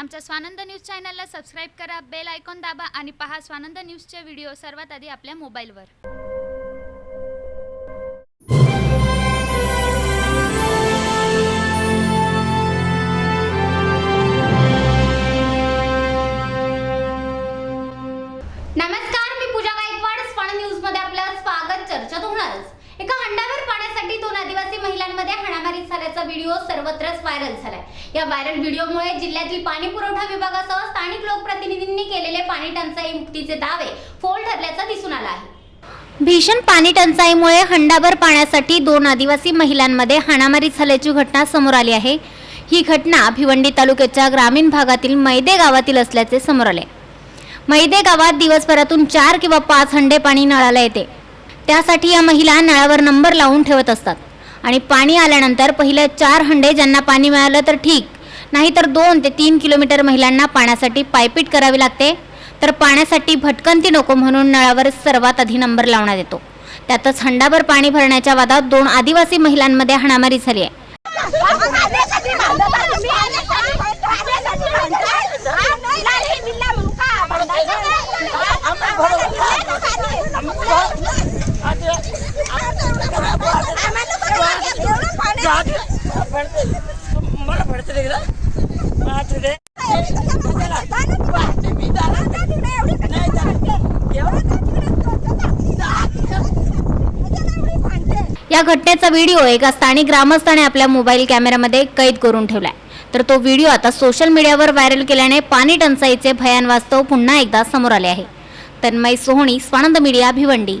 आमच्या स्वानंद न्यूज चॅनलला सबस्क्राईब करा बेल आयकॉन दाबा आणि पहा स्वानंद न्यूजचे व्हिडिओ सर्वात आधी आपल्या मोबाईलवर. नमस्कार मी पूजा गायकवाड. स्पण न्यूजमध्ये आपलं स्वागत चर्चा एका हंडावर पाण्यासाठी दोन आदिवासी महिलांमध्ये हाणामारी झाल्याचा व्हिडिओ सर्वत्रच व्हायरल झालाय. या व्हायरल व्हिडिओमुळे जिल्ह्यातील पाणी पुरवठा विभागासह स्थानिक लोकप्रतिनिधींनी केलेले पाणी टंचाई मुक्तीचे दावे फोल ठरल्याचं दिसून आलं आहे. भीषण पाणी टंचाईमुळे हंडाभर पाण्यासाठी दोन आदिवासी महिलांमध्ये हाणामारी झाल्याची घटना समोर आली आहे. ही घटना भिवंडी तालुक्याच्या ग्रामीण भागातील मैदे गावातील असल्याचे समोर आले. मैदे गावात दिवसभरातून चार किंवा पाच हंडे पाणी नळाला येते. त्यासाठी या महिला नळावर नंबर लावून ठेवत असतात. आणि पाणी आल्यानंतर पहिले चार हंडे ज्यांना पाणी मिळालं तर ठीक. नाहीतर दोन ते तीन किलोमीटर महिलांना पाण्यासाठी पायपीट करावी लागते. तर पाण्यासाठी भटकंती नको म्हणून नळावर सर्वात आधी नंबर लावण्यात येतो. त्यातच हंडाभर पाणी भरण्याच्या वादात दोन आदिवासी महिलांमध्ये हाणामारी झाली आहे. मला या घटनेचा व्हिडिओ एका स्थानिक ग्रामस्थाने आपल्या मोबाईल कॅमेऱ्यामध्ये कैद करून ठेवलाय. तर तो व्हिडिओ आता सोशल मीडियावर व्हायरल केल्याने पाणी टंचाईचे भयान वास्तव पुन्हा एकदा समोर आले आहे. तन्मय सोहणी स्वानंद मीडिया भिवंडी.